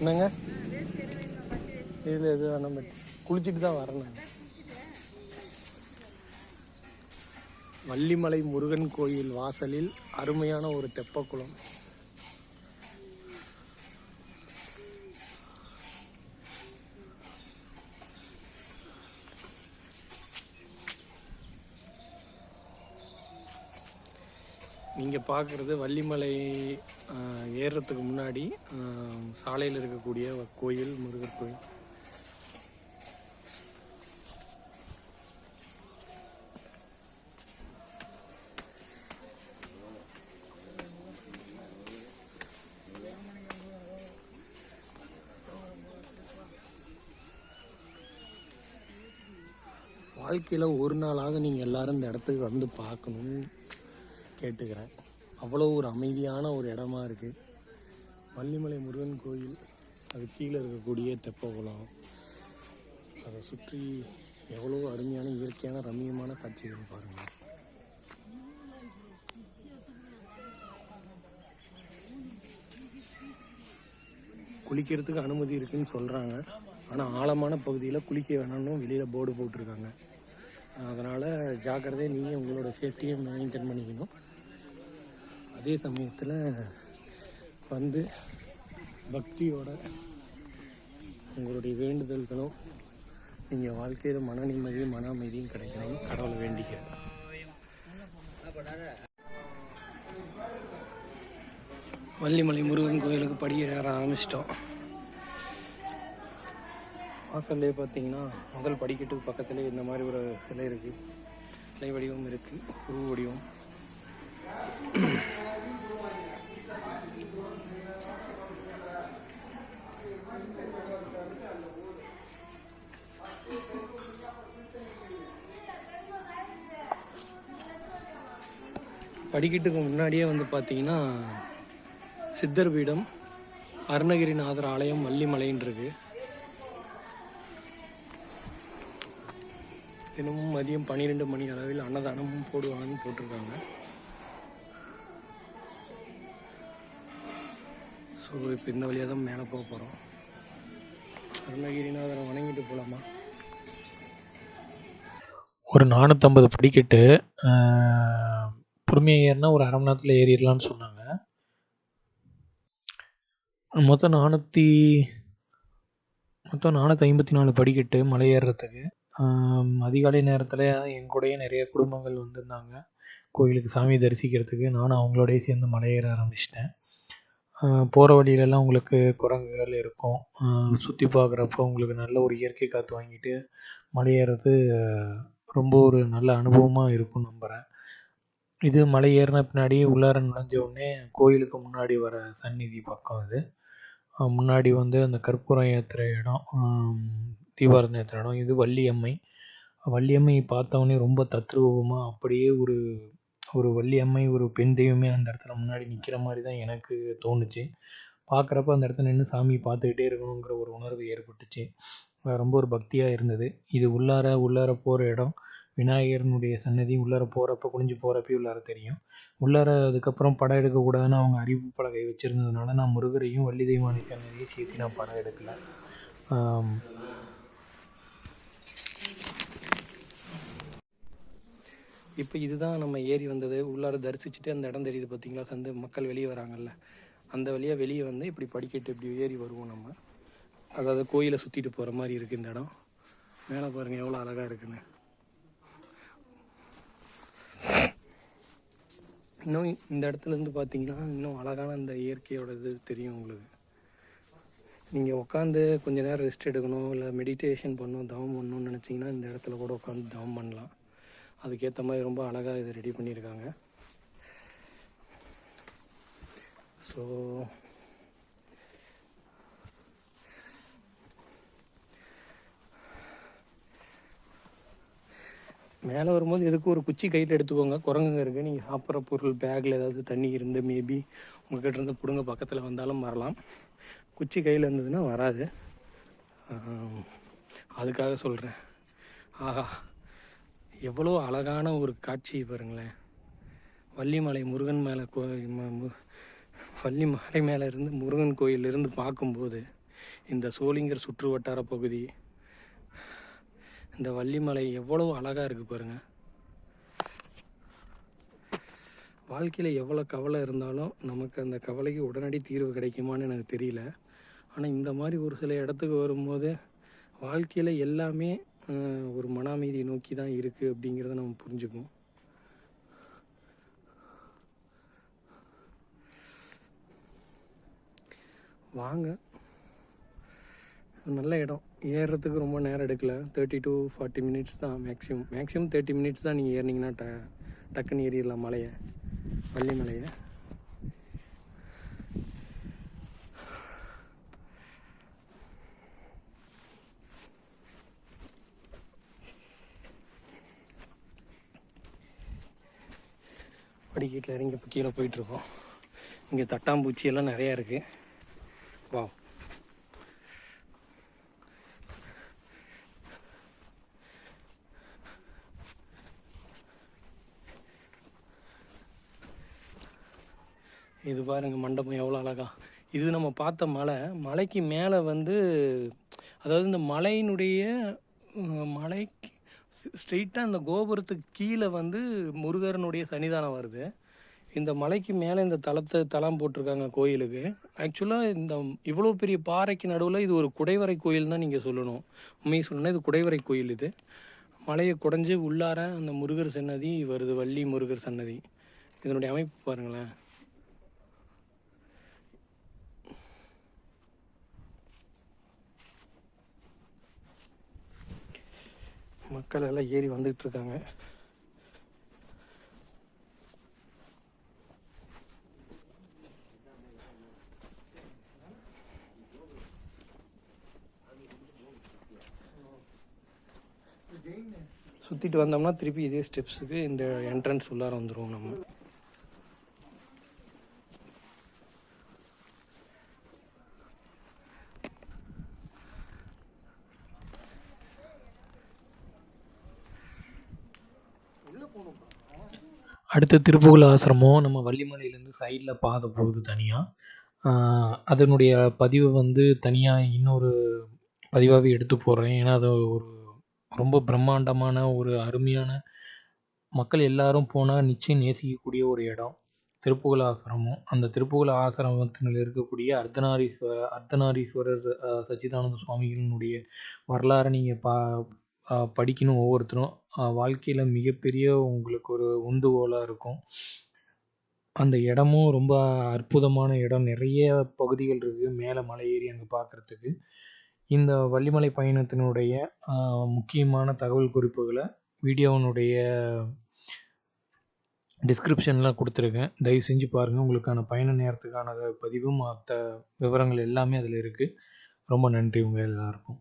என்னங்க? இதில் எதுவும் வேணாம் பட் குளிச்சுட்டு தான் வரேன் வள்ளிமலை முருகன் கோயில் வாசலில் அருமையான ஒரு தெப்பக்குளம். நீங்கள் பார்க்குறது வள்ளிமலை ஏறுறதுக்கு முன்னாடி சாலையில் இருக்கக்கூடிய கோயில் முருகர் கோயில். வாழ்க்கையில் ஒரு நாளாவது நீங்கள் எல்லோரும் இந்த இடத்துக்கு வந்து பார்க்கணும். கேட்டுக்கிறேன். அவ்வளோ ஒரு அமைதியான ஒரு இடமா இருக்குது வள்ளிமலை முருகன் கோயில் அது கீழே இருக்கக்கூடிய தெப்பகுளம். அதை சுற்றி எவ்வளோ அருமையான இயற்கையான ரம்மியமான காட்சிகள் பாருங்கள் குளிக்கிறதுக்கு அனுமதி இருக்குன்னு சொல்கிறாங்க ஆனால் ஆழமான பகுதியில் குளிக்க வேணாம்னு வெளியில் போர்டு போட்டிருக்காங்க. அதனால் ஜாக்கிரதையாக நீங்கள் உங்களோட சேஃப்டியை மெயின்டைன் பண்ணிக்கணும். அதே சமயத்தில் வந்து பக்தியோட உங்களுடைய வேண்டுதல்களும் நீங்கள் வாழ்க்கையில் மன நிம்மதியும் மன அமைதியும் கிடைக்கணும் கடவுளை வேண்டிக்கிறேன் வள்ளிமலை முருகன் கோயிலுக்கு படியேற ஆரம்பிச்சிட்டோம். வாசல்லே பார்த்தீங்கன்னா முதல் படிக்கட்டுக்கு பக்கத்துலேயே இந்த மாதிரி ஒரு சிலை இருக்குது சிலை வடிவம் இருக்குது உருவ வடிவம். படிக்கட்டுக்கு முன்னாடியே வந்து பார்த்தீங்கன்னா சித்தர் பீடம் அருணகிரிநாதர் ஆலயம் வள்ளிமலைன்னு இருக்குது தினமும் மதியம் பன்னிரெண்டு மணி அளவில் அன்னதானமும் போடுவாங்கன்னு போட்டிருக்காங்க. ஸோ இப்போ இந்த வழியாக தான் மேலே போக போகிறோம் அருணகிரிநாதரை வணங்கிட்டு போகலாமா ஒரு நானூற்றம்பது படிக்கட்டு பொறுமையாக ஏறினா ஒரு அரை மணி நேரத்தில் ஏறிடலான்னு சொன்னாங்க. மொத்தம் நானூற்றி மொத்தம் நானூற்றி ஐம்பத்தி நாலு படிக்கட்டு மலை ஏறுறதுக்கு. அதிகாலை நேரத்தில் என் கூடயே நிறைய குடும்பங்கள் வந்திருந்தாங்க. கோயிலுக்கு சாமி தரிசிக்கிறதுக்கு நானும் அவங்களோடயே சேர்ந்து மலை ஏற ஆரம்பிச்சிட்டேன். போகிற வழியிலெல்லாம் உங்களுக்கு குரங்குகள் இருக்கும். சுற்றி பார்க்குறப்போ உங்களுக்கு நல்ல ஒரு இயற்கை காற்று வாங்கிட்டு மலையேறது ரொம்ப ஒரு நல்ல அனுபவமாக இருக்கும்னு நம்புகிறேன் இது மலை ஏறின பின்னாடி உள்ளார நுழைஞ்ச உடனே கோயிலுக்கு முன்னாடி வர சந்நிதி பக்கம் இது. முன்னாடி வந்து அந்த கற்பூரம் ஏற்றுற இடம் ஆம், தீபாரதனை ஏற்றுற இடம் இது வள்ளியம்மை. வள்ளியம்மை பார்த்தவொடனே ரொம்ப தத்ரூபமாக அப்படியே ஒரு ஒரு வள்ளியம்மை ஒரு பெண் தெய்வமே அந்த இடத்துல முன்னாடி நிற்கிற மாதிரி தான் எனக்கு தோணுச்சு. பார்க்குறப்ப அந்த இடத்துல நின்று சாமி பார்த்துக்கிட்டே இருக்கணுங்கிற ஒரு உணர்வு ஏற்பட்டுச்சு. ரொம்ப ஒரு பக்தியாக இருந்தது. இது உள்ளார உள்ளார போகிற இடம். விநாயகரனுடைய சன்னதி உள்ளார போகிறப்ப குனிஞ்சு போகிறப்பே உள்ளார தெரியும். உள்ளார அதுக்கப்புறம் படம் எடுக்கக்கூடாதுன்னு அவங்க அறிவிப்பு பலகை வச்சுருந்ததுனால நான் முருகரையும் வள்ளி தெய்வானை சன்னதியும் சேர்த்து நான் படம் எடுக்கலை. இப்போ இதுதான் நம்ம ஏறி வந்தது. உள்ளார தரிசிச்சுட்டு அந்த இடம் தெரியுது பார்த்தீங்களா சந்து மக்கள் வெளியே வராங்கல்ல. அந்த வழியாக வெளியே வந்து இப்படி படிக்கட்டு இப்படி ஏறி வருவோம் நம்ம. அதாவது கோயிலை சுற்றிட்டு போகிற மாதிரி இருக்குது இந்த இடம். மேலே பாருங்கள் எவ்வளோ அழகாக இருக்குன்னு. இன்னும் இந்த இடத்துல இருந்து பார்த்தீங்கன்னா இன்னும் அழகான இந்த இயற்கையோட இது தெரியும் உங்களுக்கு. நீங்கள் உட்காந்து கொஞ்ச நேரம் ரெஸ்ட் எடுக்கணும் இல்லை மெடிடேஷன் பண்ணணும் தவம் பண்ணணும்னு நினச்சிங்கன்னா இந்த இடத்துல கூட உட்காந்து தவம் பண்ணலாம். அதுக்கேற்ற மாதிரி ரொம்ப அழகாக இதை ரெடி பண்ணியிருக்காங்க. ஸோ மேலே வரும்போது எதுக்கு ஒரு குச்சி கையில் எடுத்துக்கோங்க. குரங்குங்க இருக்குது நீங்கள் சாப்பிட்ற பொருள் பேக்கில் ஏதாவது தண்ணி இருந்து மேபி உங்கள்கிட்ட இருந்து பிடுங்க பக்கத்தில் வந்தாலும் வரலாம். குச்சி கையில் இருந்ததுன்னா வராது. அதுக்காக சொல்கிறேன் ஆஹா எவ்வளோ அழகான ஒரு காட்சி பாருங்களேன். வள்ளிமலை முருகன் மேலே கோ ம- மு- வள்ளிமலை மேலே இருந்து முருகன் கோயிலிருந்து பார்க்கும்போது இந்த சோளிங்கர் சுற்று வட்டார பகுதி இந்த வள்ளிமலை எவ்வளோ அழகாக இருக்குது பாருங்கள் வாழ்க்கையில் எவ்வளோ கவலை இருந்தாலும் நமக்கு அந்த கவலைக்கு உடனடி தீர்வு கிடைக்குமான்னு எனக்கு தெரியல. ஆனால் இந்த மாதிரி ஒரு சில இடத்துக்கு வரும்போது வாழ்க்கையில் எல்லாமே ஒரு மன அமைதியை நோக்கி தான் இருக்குது அப்படிங்கிறத நம்ம புரிஞ்சுக்குவோம். வாங்க. நல்ல இடம். ஏறுறதுக்கு ரொம்ப நேரம் எடுக்கலை. தேர்ட்டி டு ஃபார்ட்டி மினிட்ஸ் தான் மேக்ஸிமம் மேக்ஸிமம் தேர்ட்டி மினிட்ஸ் தான் நீங்கள் ஏறினீங்கன்னா ட டக்குன்னு ஏறிடலாம் மலையை. வள்ளி மலையை. படிக்கட்டில் இறங்கி இப்போ கீழே போயிட்டுருக்கோம் இங்கே தட்டாம்பூச்சியெல்லாம் நிறையா இருக்குது வா இது பாருங்கள் மண்டபம் எவ்வளோ அழகா. இது நம்ம பார்த்த மலை மலைக்கு மேலே வந்து அதாவது இந்த மலையினுடைய மலைக்கு ஸ்ட்ரெயிட்டாக இந்த கோபுரத்துக்கு கீழே வந்து முருகரனுடைய சன்னிதானம் வருது. இந்த மலைக்கு மேலே இந்த தளத்தை தளம் போட்டிருக்காங்க கோயிலுக்கு. ஆக்சுவலாக இந்த இவ்வளோ பெரிய பாறைக்கு நடுவில் இது ஒரு குடைவரை கோயில் தான் நீங்கள் சொல்லணும். உண்மையை சொல்லணும்னா இது குடைவரை கோயில் இது. மலையை குடைஞ்சு உள்ளார அந்த முருகர் சன்னதி வருது வள்ளி முருகர் சன்னதி. இதனுடைய அமைப்பு பாருங்களேன். மக்கள் எல்லாம் ஏறி வந்துகிட்டு இருக்காங்க சுற்றிட்டு வந்தோம்னா திருப்பி இதே ஸ்டெப்ஸுக்கு இந்த என்ட்ரன்ஸ் உள்ளார வந்துருவோம் நம்ம. அடுத்து திருப்புகழ் ஆசிரமம் நம்ம வள்ளிமலையிலேருந்து சைடில் பாதை போகுது தனியாக அதனுடைய பதிவை வந்து தனியாக இன்னொரு பதிவாகவே எடுத்து போடுறேன் ஏன்னா அது ஒரு ரொம்ப பிரம்மாண்டமான ஒரு அருமையான மக்கள் எல்லாரும் போனால் நிச்சயம் நேசிக்கக்கூடிய ஒரு இடம். திருப்புகழ் ஆசிரமம். அந்த திருப்புகழ் ஆசிரமத்தில் இருக்கக்கூடிய அர்த்தநாரீஸ்வர அர்த்தநாரீஸ்வரர் சச்சிதானந்த சுவாமிகளினுடைய வரலாறை நீங்கள் பா படிக்கணும் ஒவ்வொருத்தரும். வாழ்க்கையில் மிகப்பெரிய உங்களுக்கு ஒரு உந்துகோலாக இருக்கும். அந்த இடமும் ரொம்ப அற்புதமான இடம். நிறைய பகுதிகள் இருக்குது மேலே மலை ஏறி அங்கே பார்க்குறதுக்கு இந்த வள்ளிமலை பயணத்தினுடைய முக்கியமான தகவல் குறிப்புகளை வீடியோவினுடைய டிஸ்கிரிப்ஷன்லாம் கொடுத்துருக்கேன். தயவு செஞ்சு பாருங்கள் உங்களுக்கான பயண நேரத்துக்கான பதிவும் மற்ற விவரங்கள் எல்லாமே அதில் இருக்குது ரொம்ப நன்றி உங்கள் எல்லாருக்கும்.